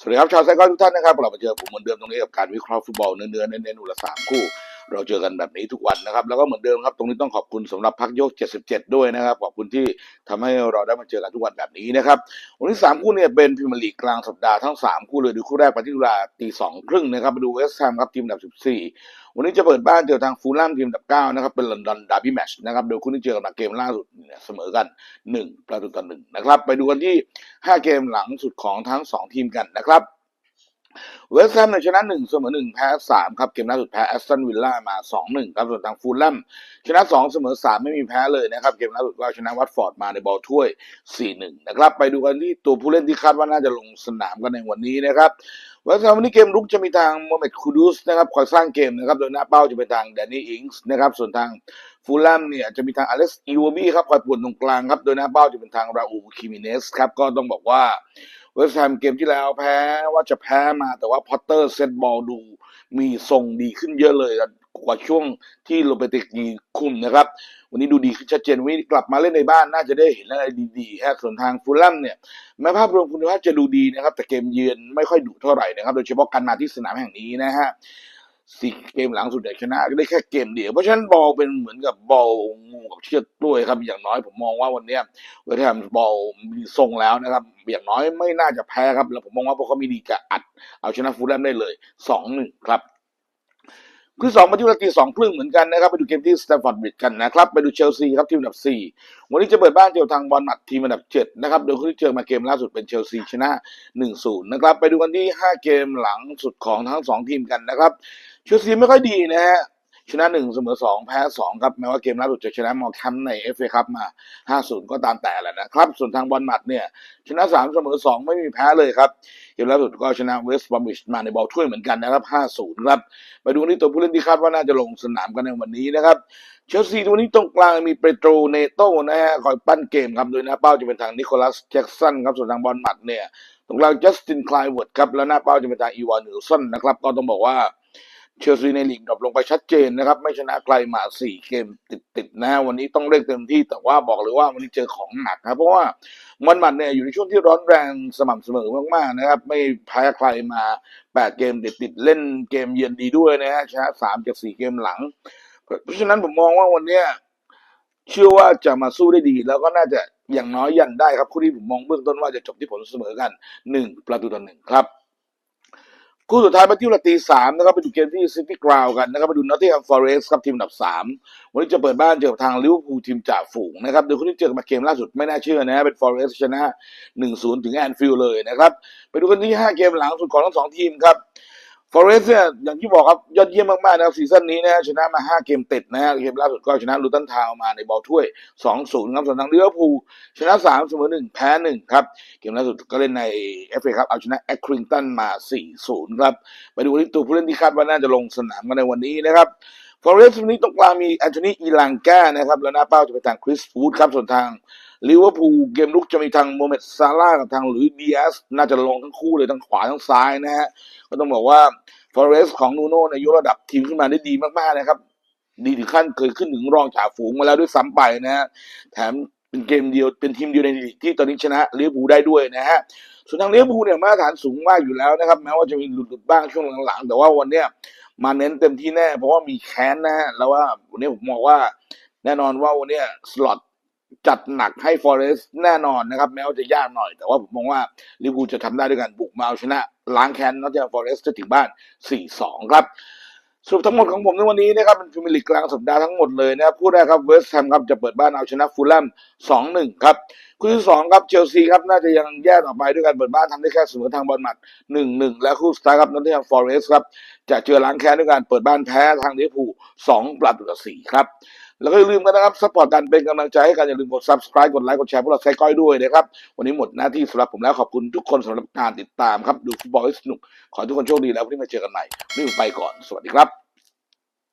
สวัสดีครับชาวไซคอนทุกท่านนะครับเรามาเจอผมเหมือนเดิมตรงนี้กับการวิเคราะห์ฟุตบอลเนื้อเน้นเน้นๆอุละสามคู่ เราเจอกันแบบนี้ทุกวันนะครับ แล้วก็เหมือนเดิมครับ ตรงนี้ต้องขอบคุณสำหรับพักยก 77 ด้วยนะครับ ขอบคุณที่ทำให้เราได้มาเจอกันทุกวันแบบนี้นะครับ วันที่สามคู่เนี่ยเป็นพรีเมียร์ลีกกลางสัปดาห์ทั้งสามคู่เลยดูคู่แรกไปที่เวลาตีสองครึ่งนะครับมาดูเวสต์แฮมครับทีมดับ 14 วันนี้จะเปิดบ้านเจอทางฟูลแลมทีมดับ 9 นะครับ เป็นลอนดอนดาร์บี้แมชนะครับโดยคู่ที่เจอกันมาเกมล่าสุดเนี่ยเสมอกัน 1 ประตูต่อหนึ่งนะครับไปดูกันที่ 5 เกมหลังสุดของทั้ง 2 ทีมกันนะครับ เวสต์แฮมเนี่ยชนะ1เสมอ1แพ้3ครับ เกมล่าสุดแพ้แอสตันวิลล่ามา2-1ครับส่วนทางฟูลแลมชนะ2เสมอ3ไม่มีแพ้เลยนะครับ เกมล่าสุดก็ชนะวัตฟอร์ดมาในบอลถ้วย4-1นะครับ ไปดูกันที่ตัวผู้เล่นที่คาดว่าน่าจะลงสนามกันในวันนี้นะครับเวสต์แฮมวันนี้เกมรุกจะมีทางโมเมดคูดูสนะครับคอยสร้างเกมนะครับโดยหน้าเป้าจะเป็นทางแดนนี่อิงส์นะครับส่วนทางฟูลแลมเนี่ยจะมีทางอเล็กซ์อีวบี้ครับคอยปวนตรงกลางครับโดยหน้าเป้าจะเป็นทางราอูคิมิเนสครับก็ต้องบอกว่า เวสต์แฮมเกมที่แล้วแพ้ว่าจะแพ้มาแต่ว่าพอตเตอร์เซตบอลดูมีทรงดีขึ้นเยอะเลยกว่าช่วงที่โรเบติกีคุมนะครับ วันนี้ดูดีขึ้นชัดเจนวันนี้กลับมาเล่นในบ้านน่าจะได้เห็นอะไรดีๆฮะส่วนทางฟูลแลมเนี่ยแม้ภาพรวมคุณภาพจะดูดีนะครับ แต่เกมเยือนไม่ค่อยดุเท่าไหร่นะครับ โดยเฉพาะการมาที่สนามแห่งนี้นะฮะ สี่เกมหลังสุดเนี่ยชนะได้แค่เกมเดียว เพราะฉะนั้นบอลเป็นเหมือนกับบอลงูกับเชือกกล้วยครับ อย่างน้อยผมมองว่าวันนี้เวทแฮมบอลมีทรงแล้วนะครับ อย่างน้อยไม่น่าจะแพ้ครับ แล้วผมมองว่าพวกเขามีดีกะอัด เอาชนะฟูลแลมได้เลยสองหนึ่งครับ คือสองมาที่เวลาตีสองครึ่งเหมือนกันนะครับ ไปดูเกมที่สแตมฟอร์ดบริดกันนะครับ ไปดูเชลซีครับทีมอันดับสี่วันนี้จะเปิดบ้านเจอทางบอลหมัดทีมอันดับเจ็ดนะครับ โดยคู่ที่เจอมาเกมล่าสุดเป็นเชลซีชนะหนึ่งศูนย์นะครับ ไปดูกันที่ห้าเกมหลังสุดของทั้งสองทีมกันนะครับ เชลซีไม่ค่อยดีนะฮะ ชนะหนึ่งเสมอสองแพ้สองครับแม้ว่าเกมล่าสุดจะชนะมอร์แคมในเอฟเอคัพมาห้าศูนย์ก็ตามแต่แหละนะครับ ส่วนทางบอลหมัดเนี่ยชนะสามเสมอสองไม่มีแพ้เลยครับเกมล่าสุดก็ชนะเวสต์บอมิชมาในบอลถ้วยเหมือนกันนะครับห้าศูนย์ครับไปดูที่ตัวผู้เล่นที่คาดว่าน่าจะลงสนามกันในวันนี้นะครับเชลซีตัวนี้ตรงกลางมีเปโตรเนโต้นะฮะคอยปั้นเกมครับโดยหน้าเป้าจะเป็นทางนิโคลัสแจ็กสันครับส่วนทางบอลหมัดเนี่ยตรงกลางจัสตินคลายเวิร์ดครับแล้วหน้าเป้าจะเป็นทางอีวานนิลสันนะครับก็ต้องบอกว่า เชลซีในลีกดรอปลงไปชัดเจนนะครับ ไม่ชนะใครมาสี่เกมติดๆนะฮะวันนี้ต้องเร่งเต็มที่แต่ว่าบอกเลยว่าวันนี้เจอของหนักครับเพราะว่ามันมันเนี่ยอยู่ในช่วงที่ร้อนแรงสม่ำเสมอมากๆนะครับ ไม่แพ้ใครมาแปดเกมติดๆเล่นเกมเยือนดีด้วยนะฮะชนะสามจากสี่เกมหลัง เพราะฉะนั้นผมมองว่าวันเนี้ยเชื่อว่าจะมาสู้ได้ดีแล้วก็น่าจะอย่างน้อยยันได้ครับคู่ที่ผมมองเบื้องต้นว่าจะจบที่ผลเสมอกันหนึ่งประตูต่อหนึ่งครับ คู่สุดท้ายมาที่เวลาตีสามนะครับไปดูเกมที่ซิตี้กราวกันนะครับไปดูนอตติงแฮมฟอเรสต์ครับทีมอันดับสามวันนี้จะเปิดบ้านเจอกับทางลิเวอร์พูลทีมจ่าฝูงนะครับโดยคู่ที่เจอกันมาเกมล่าสุดไม่น่าเชื่อนะเป็นฟอเรสต์ชนะหนึ่งศูนย์ถึงแอนฟิลด์เลยนะครับไปดูกันที่ห้าเกมหลังสุดของทั้งสองทีมครับ อเรสเนี่ยอย่างที่บอกครับ ยอดเยี่ยมมากๆนะครับซีซั่นนี้นะชนะมาห้าเกมติดนะฮะเกมล่าสุดก็ชนะลูตันทาวมาในบอลถ้วยสองศูนย์ครับส่วนทางลิเวอร์พูลชนะสามเสมอหนึ่งแพ้หนึ่งครับ เกมล่าสุดก็เล่นในเอฟเอครับเอาชนะแอคคริงตันมา 4-0 ครับ ไปดูที่ตัวผู้เล่นที่คาดว่าน่าจะลงสนามกันในวันนี้นะครับ ฟอเรสต์วันนี้ตรงกลางมีแอนโทนีอีลังกานะครับ แล้วหน้าเป้าจะเป็นทางคริสฟูดครับ ส่วนทางลิเวอร์พูลเกมลุกจะมีทางโมเมดซาร่ากับทางหลุยส์ดีแอสน่าจะลงทั้งคู่เลยทั้งขวาทั้งซ้ายนะฮะก็ต้องบอกว่าฟอเรสต์ของนูโน่ในยยกระดับทีมขึ้นมาได้ดีมากๆนะครับ ดีถึงขั้นเคยขึ้นถึงรองจ่าฝูงมาแล้วด้วยซ้ำไปนะฮะแถมเป็นเกมเดียวเป็นทีมเดียวในลีกที่ตอนนี้ชนะลิเวอร์พูลได้ด้วยนะฮะส่วนทางลิเวอร์พูลเนี่ยมาตรฐานสูงมากอยู่แล้วนะครับ แม้ว่าจะมีหลุดๆบ้างช่วงหลังๆ แต่ว่าวันเนี้ย มาเน้นเต็มที่แน่ เพราะว่ามีแค้นนะฮะแล้วว่าวันนี้ผมมองว่า แน่นอนว่าวันนี้สล็อตจัดหนักให้ฟอเรสต์แน่นอนนะครับ แม้ว่าจะยากหน่อย แต่ว่าผมมองว่าลิเวอร์พูลจะทำได้ด้วยกันบุกมาเอาชนะ ล้างแค้นนอตติงแฮมฟอเรสต์จะถึงบ้าน 4-2 ครับ สรุปทั้งหมดของผมในวันนี้นะครับเป็นพรีเมียร์ลีกกลางสัปดาห์ทั้งหมดเลยนะครับคู่แรกครับเวสต์แฮมครับจะเปิดบ้านเอาชนะฟูลแลม2-1 ครับคู่ที่สองครับเชลซีครับน่าจะยังแย่ต่อไปด้วยการเปิดบ้านทำได้แค่เสมอทางบอลหมัด 1-1 และคู่สุดท้ายครับนอตติงแฮมฟอเรสต์ครับจะเจอล้างแค้นด้วยการเปิดบ้านแพ้ทางลิเวอร์พูล2ประตูต่อ4ครับ แล้วก็อย่าลืมกันนะครับสปอร์ตกันเป็นกำลังใจให้กันอย่าลืมกด subscribe กดไลค์กดแชร์พวกเราใช้ก้อยด้วยนะครับ วันนี้หมดหน้าที่สำหรับผมแล้วขอบคุณทุกคนสำหรับการติดตามครับดูฟุตบอลให้สนุก ขอทุกคนโชคดีแล้ววันนี้มาเจอกันใหม่วันนี้ผมไปก่อนสวัสดีครับ